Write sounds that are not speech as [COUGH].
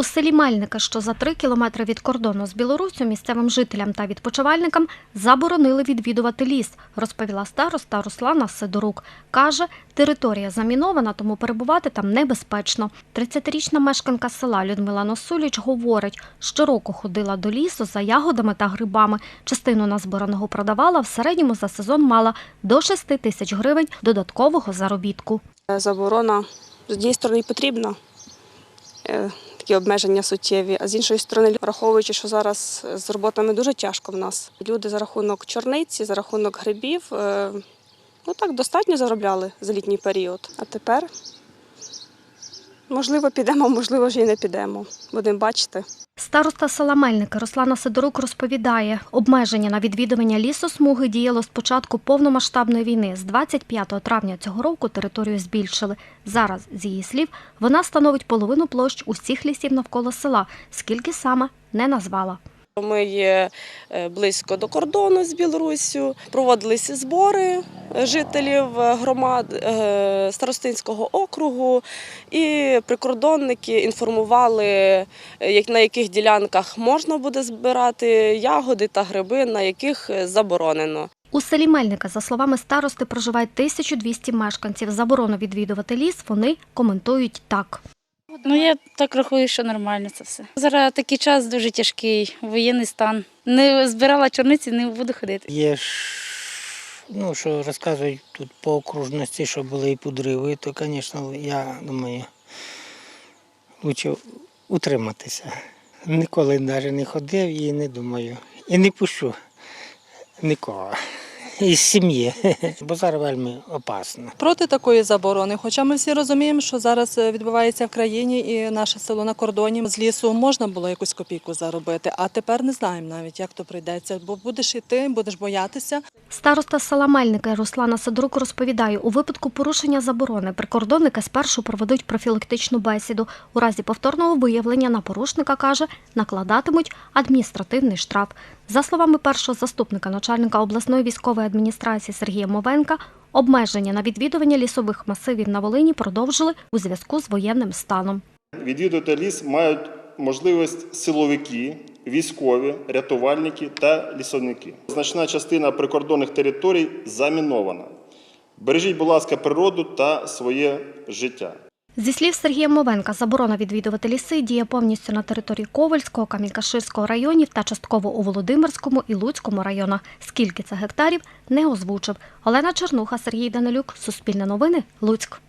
У селі Мельника, що за три кілометри від кордону з Білоруссю, місцевим жителям та відпочивальникам заборонили відвідувати ліс, розповіла староста Руслана Сидорук. Каже, територія замінована, тому перебувати там небезпечно. 30-річна мешканка села Людмила Носуліч говорить, щороку ходила до лісу за ягодами та грибами. Частину назбираного продавала, в середньому за сезон мала до 6 тисяч гривень додаткового заробітку. Заборона з однієї сторони потрібна, е, такі обмеження суттєві, а з іншої сторони, враховуючи, що зараз з роботами дуже тяжко в нас. Люди за рахунок чорниці, за рахунок грибів, е, ну так достатньо заробляли за літній період. А тепер, можливо, підемо, можливо, вже і не підемо. Будемо бачити. Староста села Мельники Руслана Сидорук розповідає, обмеження на відвідування лісосмуги діяло з початку повномасштабної війни. З 25 травня цього року територію збільшили. Зараз, з її слів, вона становить половину площ усіх лісів навколо села. Скільки саме не назвала. Ми є е, близько до кордону з Білоруссю. Проводилися збори жителів е, громад е, Старостинського округу, і прикордонники інформували, е, на яких ділянках можна буде збирати ягоди та гриби, на яких е, заборонено. У селі Мельника, за словами старости, проживає 1200 мешканців. Заборону відвідувати ліс вони коментують так. Ну я так рахую, що нормально це все. Зараз такий час дуже тяжкий, воєнний стан. Не збирала чорниці, не буду ходити. Є ж, ну, що розказують тут по окружності, що були і подриви, то, звісно, я думаю, краще утриматися. Ніколи навіть не ходив і не думаю. І не пущу нікого із сім'ї, [LAUGHS] бо зараз вельми опасно. проти такої заборони. Хоча ми всі розуміємо, що зараз е, відбувається в країні і наше село на кордоні з лісу можна було якусь копійку заробити, а тепер не знаємо навіть, як то прийдеться. Бо будеш іти, будеш боятися. Староста села Мельника Руслана Сидорук розповідає, у випадку порушення заборони прикордонники спершу проведуть профілактичну бесіду. У разі повторного виявлення на порушника, каже, накладатимуть адміністративний штраф. За словами першого заступника начальника обласної військової адміністрації Сергія Мовенка, обмеження на відвідування лісових масивів на Волині продовжили у зв'язку з воєнним станом. Відвідувати ліс мають можливість силовики, військові, рятувальники та лісовники. Значна частина прикордонних територій замінована. Бережіть, будь ласка, природу та своє життя. Зі слів Сергія Мовенка, заборона відвідувати ліси діє повністю на території Ковальського, Камінькаширського районів та частково у Володимирському і Луцькому районах. Скільки це гектарів не озвучив. Олена Чернуха, Сергій Данилюк, Суспільне новини, Луцьк.